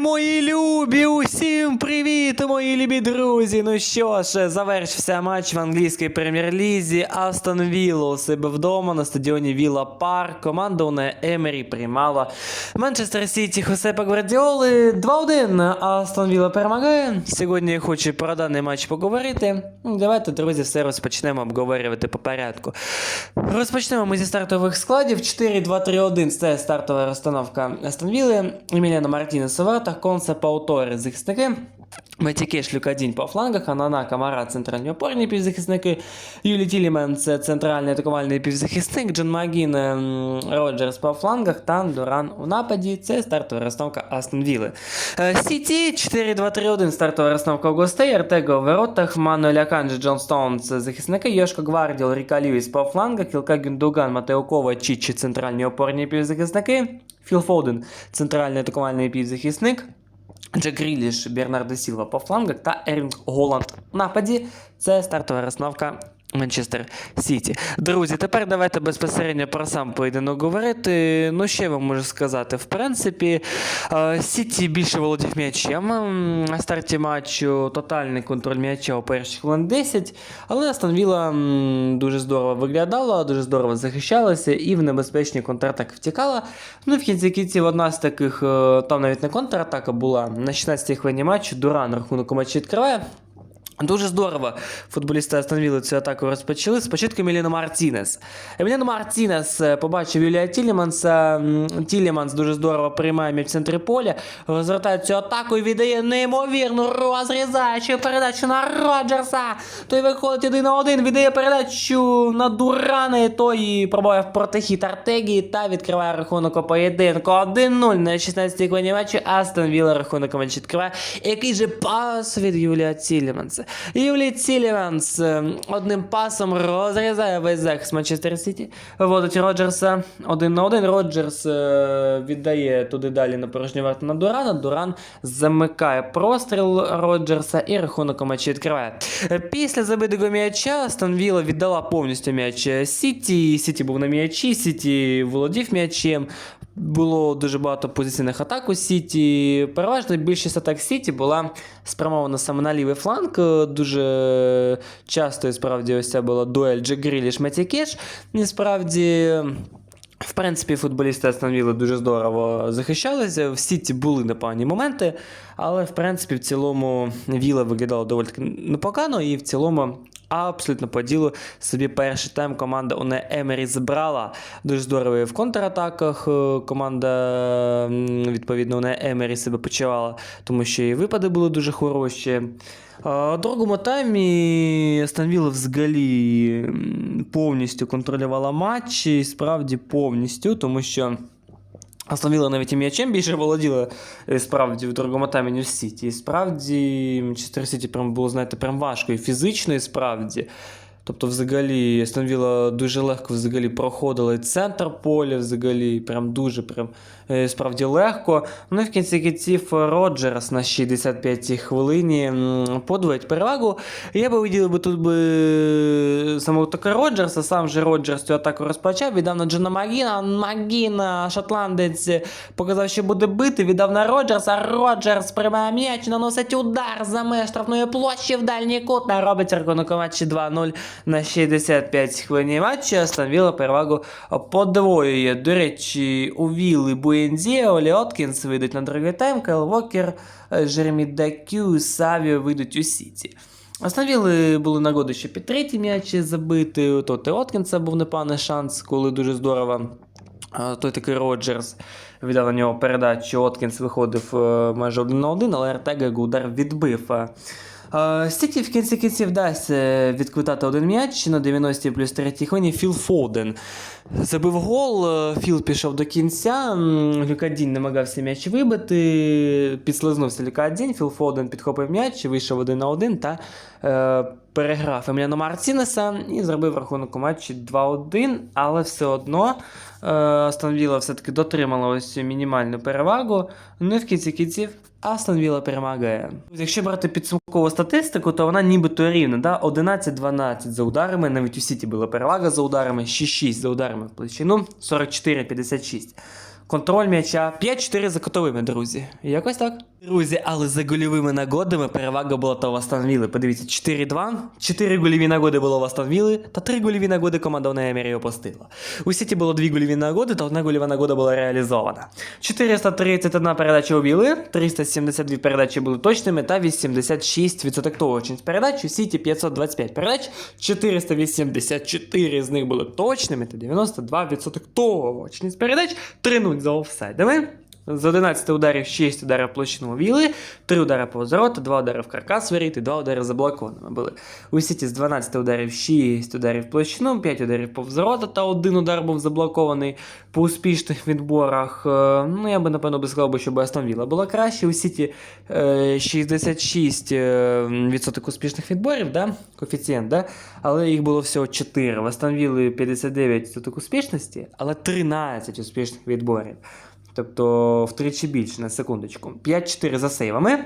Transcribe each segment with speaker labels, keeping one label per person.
Speaker 1: Мої любі, усім привіт, мої любі друзі. Ну що ж, завершився матч в англійській прем'єр-лізі. Астон Вілла у себе вдома на стадіоні Вілла Парк. Команда Уне Емері приймала Манчестер Сіті Хосепа Гвардіоли 2-1. Астон Вілла перемагає. Сьогодні я хочу про даний матч поговорити. Ну, Давайте, друзі, все розпочнемо обговорювати по порядку. Розпочнемо ми зі стартових складів. 4-2-3-1 це стартова розстановка Астон Вілли. Еміліано Мартінес дівчата, концепт-аутори з X3 Метіке Шлюкадінь по флангах, Анана Камара центральні опорні півзахисники, Юлі Тілімен це центральний атакувальний півзахисник, Джон Магін ем, Роджерс по флангах Тан Дуран у нападі. Це стартова розставка Астон Вілли. Е, Сіті 4-2-3-1 стартова розновка гостей, Артего в воротах, Мануель Аканджі, Стоун це захисники, Йошко Гварділ, Ріка Льюіс по флангах, Кілка Гюндуган, Матео Кова, Чічі центральні опорні півзахисники, Філ Фоден центральний атакувальний півзахисник. Джек Гріліш, Бернардо Сілва по флангах та Ерінг Голланд в нападі. Це стартова розстановка Манчестер Сіті. Друзі, тепер давайте безпосередньо про сам поєдинок говорити. Ну, я вам можу сказати? В принципі, е, Сіті більше володів м'ячем. На старті матчу тотальний контроль м'яча у перших хвилин 10, але Астон дуже здорово виглядала, дуже здорово захищалася і в небезпечні контратаки втікала. Ну в кінці кінців одна з таких, е, там навіть не контратака була. На 16-й хвилині матчу Дуран рахунок матчі відкриває. Дуже здорово футболісти остановили цю атаку розпочали. Спочатку Еміліно Мартінес. Еміліно Мартінес е, побачив Юлія Тіліманса. Тіліманс дуже здорово приймає м'яч в центрі поля, розвертає цю атаку і віддає неймовірну розрізаючу передачу на Роджерса. Той виходить один на один, віддає передачу на Дурана, і той пробує в протихід Артегії та відкриває рахунок поєдинку 1-0 на 16-й хвилині матчу. Астон Вілла рахунок відкриває. Який же пас від Юлія Тіліманса. Юлій Тіліманс е, одним пасом розрізає весь захист Манчестер Сіті. Вводить Роджерса один на один. Роджерс е, віддає туди далі на порожню варту на Дурана. Дуран замикає простріл Роджерса і рахунок у матчі відкриває. Після забитого м'яча Астон Вілла віддала повністю м'яч Сіті. Сіті був на м'ячі, Сіті володів м'ячем. Було дуже багато позиційних атак у Сіті. Переважно більшість атак Сіті була спрямована саме на лівий фланг. Дуже часто і справді ось ця була дуель Джек Матікеш. І. В принципі, футболісти Вілли дуже здорово захищалися. В Сіті були непогані моменти, але в принципі в цілому Віла виглядала доволі непогано, і в цілому абсолютно по ділу собі перший тайм команда Уне Емері збрала. Дуже здорово і в контратаках. е, Команда відповідно Уне Емері себе почувала, тому що і випади були дуже хороші. У другому таймі Астон Вілла взагалі повністю контролювала матч, і справді повністю, тому що. Астон Вілла навіть і м'ячем більше володіла е, справді в другому таймі, ніж Сіті. І справді Манчестер Сіті прям було, знаєте, прям важко і фізично, і справді. Тобто, взагалі, Астон Вілла дуже легко взагалі проходила центр поля, взагалі, прям дуже прям е, справді легко. Ну і в кінці кінців Роджерс на 65-й хвилині подвоїть перевагу. Я би виділив би тут би самого таки Роджерса, сам же Роджерс цю атаку розпочав, віддав на Джона Магіна. Магін, шотландець, показав, що буде бити, віддав на Роджерса. Роджерс приймає м'яч, наносить удар за меж штрафної площі в дальній кут. Робить рахунок матчі 2-0 на 65 хвилині матчі. Астон Вілла перевагу подвоює. До речі, у Вілли Буензі, Олі Откінс вийдуть на другий тайм, Кайл Вокер, е, Жеремі Дакю, Савіо вийдуть у Сіті. Остановили були нагоди, ще під третій м'яч забити. Тут і Откінса був непоганий шанс, коли дуже здорово. е, Той такий Роджерс віддав на нього передачу. Откінс виходив е, майже один на один, але Артега удар відбив. Сіті в кінці кінців вдасться відквитати один м'яч на 90 плюс 3 хвилині. Філ Фоден. Забив гол, е, Філ пішов до кінця, Люкадін намагався м'яч вибити, підслизнувся Люкадін, Філ Фоден підхопив м'яч, вийшов один на один та е, переграв Еміляно Мартінеса і зробив рахунок у матчі 2-1, але все одно е, Астон Вілла все-таки дотримала ось мінімальну перевагу. Ну і в кінці кінців Астон Вілла перемагає. Якщо брати підсумкову статистику, то вона нібито рівна. Да? 11-12 за ударами, навіть у Сіті була перевага за ударами, 6-6 за ударами в площину, 44-56. Контроль м'яча 5-4 за котовими, друзі. Якось так. Друзі, але за гольовими нагодами перевага була та в Подивіться, 4-2, 4 гольові нагоди було в та 3 гольові нагоди команда в Емері опустила. У Сіті було 2 гольові нагоди, та одна гольова нагода була реалізована. 431 передача у Вілли, 372 передачі були точними та 86% точність передач. У Сіті 525 передач, 484 з них були точними та 92% точність передач, 3-0 за офсайдами. З 11 ударів 6 ударів площину віли, 3 удари по вороту, 2 удари в каркас виріт і 2 удари за були. У Сіті з 12 ударів 6 ударів площину, 5 ударів по взворота та 1 удар був заблокований по успішних відборах. е, Ну, я би напевно би сказав, щоб Астон Вілла була краще. У Сіті е, 66 е, відсоток успішних відборів, да? коефіцієнт, да? але їх було всього 4. В Астон Вілли 59 відсоток успішності, але 13 успішних відборів. Тобто втричі більше на секундочку. 5-4 за сейвами.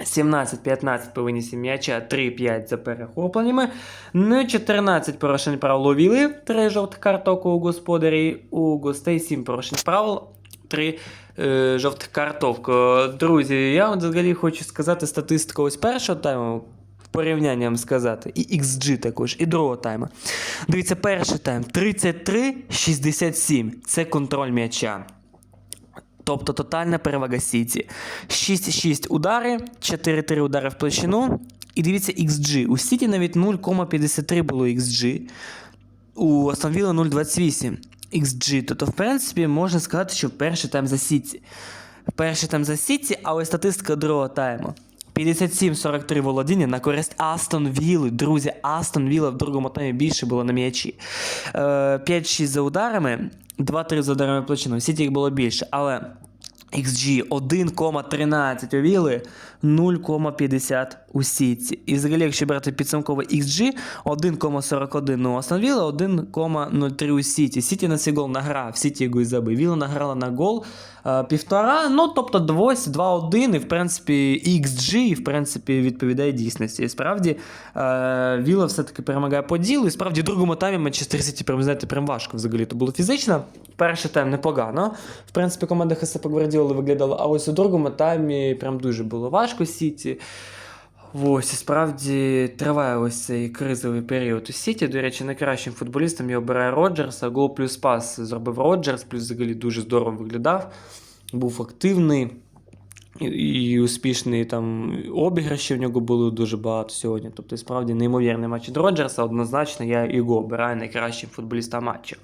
Speaker 1: 17-15 по винісі м'яча, 3-5 за перехопленнями. Ну, 14 порушень правил у Віли, 3 жовтих карток у господарі, у гостей 7 порушень правил, 3 е, жовтих карток. Е, Друзі, я от взагалі хочу сказати статистику ось першого тайму. Порівнянням сказати, і XG також, і другого тайму. Дивіться, перший тайм 33-67. Це контроль м'яча. Тобто тотальна перевага Сіті. 6-6 удари, 4-3 удари в площину. І дивіться XG. У Сіті навіть 0,53 було XG. У Вілла 0,28 XG. Тобто, в принципі, можна сказати, що перший тайм за Сіті. Перший тайм за Сіті, але статистика другого тайму. 57-43 володіння на користь Астон Вілли. Друзі, Астон Вілла в другому таймі більше було на м'ячі. Е, 5-6 за ударами, 2-3 за ударами. У Сіті їх було більше, але XG 1,13 у Вілли, 0,50 у Сіті. І взагалі, якщо брати підсумковий XG, 1,41 у Астон Вілла, 1,03 у Сіті. Сіті на цей гол награв, Сіті його і забив. Вілла награла на гол е, півтора, ну тобто 2-1, і в принципі XG, в принципі відповідає дійсності. І справді е, Вілла все-таки перемагає по ділу, і справді в другому таймі Манчестер Сіті прям, знаєте, прям важко взагалі то було фізично. Перший тайм непогано. В принципі, команда Хесепа Гвардіоли виглядала, а ось у другому таймі прям дуже було важко Сіті. Ось, і справді триває ось цей кризовий період у Сіті. До речі, найкращим футболістом я обираю Роджерса. Гол плюс пас зробив Роджерс, плюс взагалі дуже здорово виглядав. Був активний і, успішний там обіграші в нього було дуже багато сьогодні. Тобто, справді неймовірний матч від Роджерса. Однозначно, я його обираю найкращим футболістом матчу.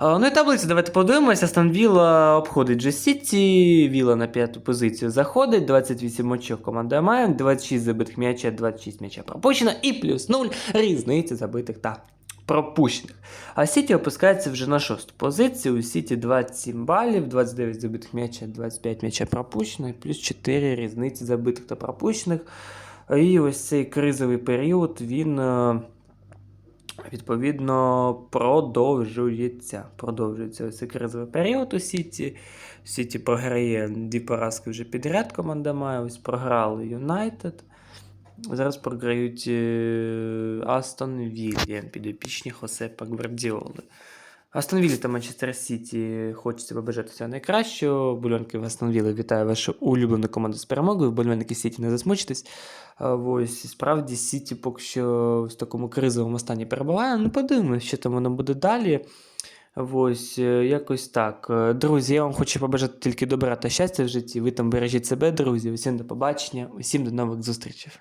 Speaker 1: Ну і таблиця, давайте подивимося. Астон Вілла обходить Джес Сіті, Вілла на п'яту позицію заходить, 28 очок команда має, 26 забитих м'яча, 26 м'яча пропущено і плюс 0 різниці забитих та пропущених. А Сіті опускається вже на шосту позицію. У Сіті 27 балів, 29 забитих м'яча, 25 м'яча пропущено, і плюс 4 різниці забитих та пропущених. І ось цей кризовий період, він. Відповідно, продовжується. Продовжується ось цей кризовий період у Сіті. Сіті програє дві поразки вже підряд. Команда має. Ось програли Юнайтед. Зараз програють е, Астон Віллі, підопічні Хосепа Гвардіоли. Астон Віллі та Манчестер Сіті хочеться побажати всього найкращого. Бульонки в Астон Віллі вітаю вашу улюблену команду з перемогою. Бульонки Сіті не засмучитесь. Ось, справді Сіті поки що в такому кризовому стані перебуває. Ну, подивимось, що там воно буде далі. Ось, е, якось так. Е, Друзі, я вам хочу побажати тільки добра та щастя в житті. Ви там бережіть себе, друзі. Усім до побачення, усім до нових зустрічей.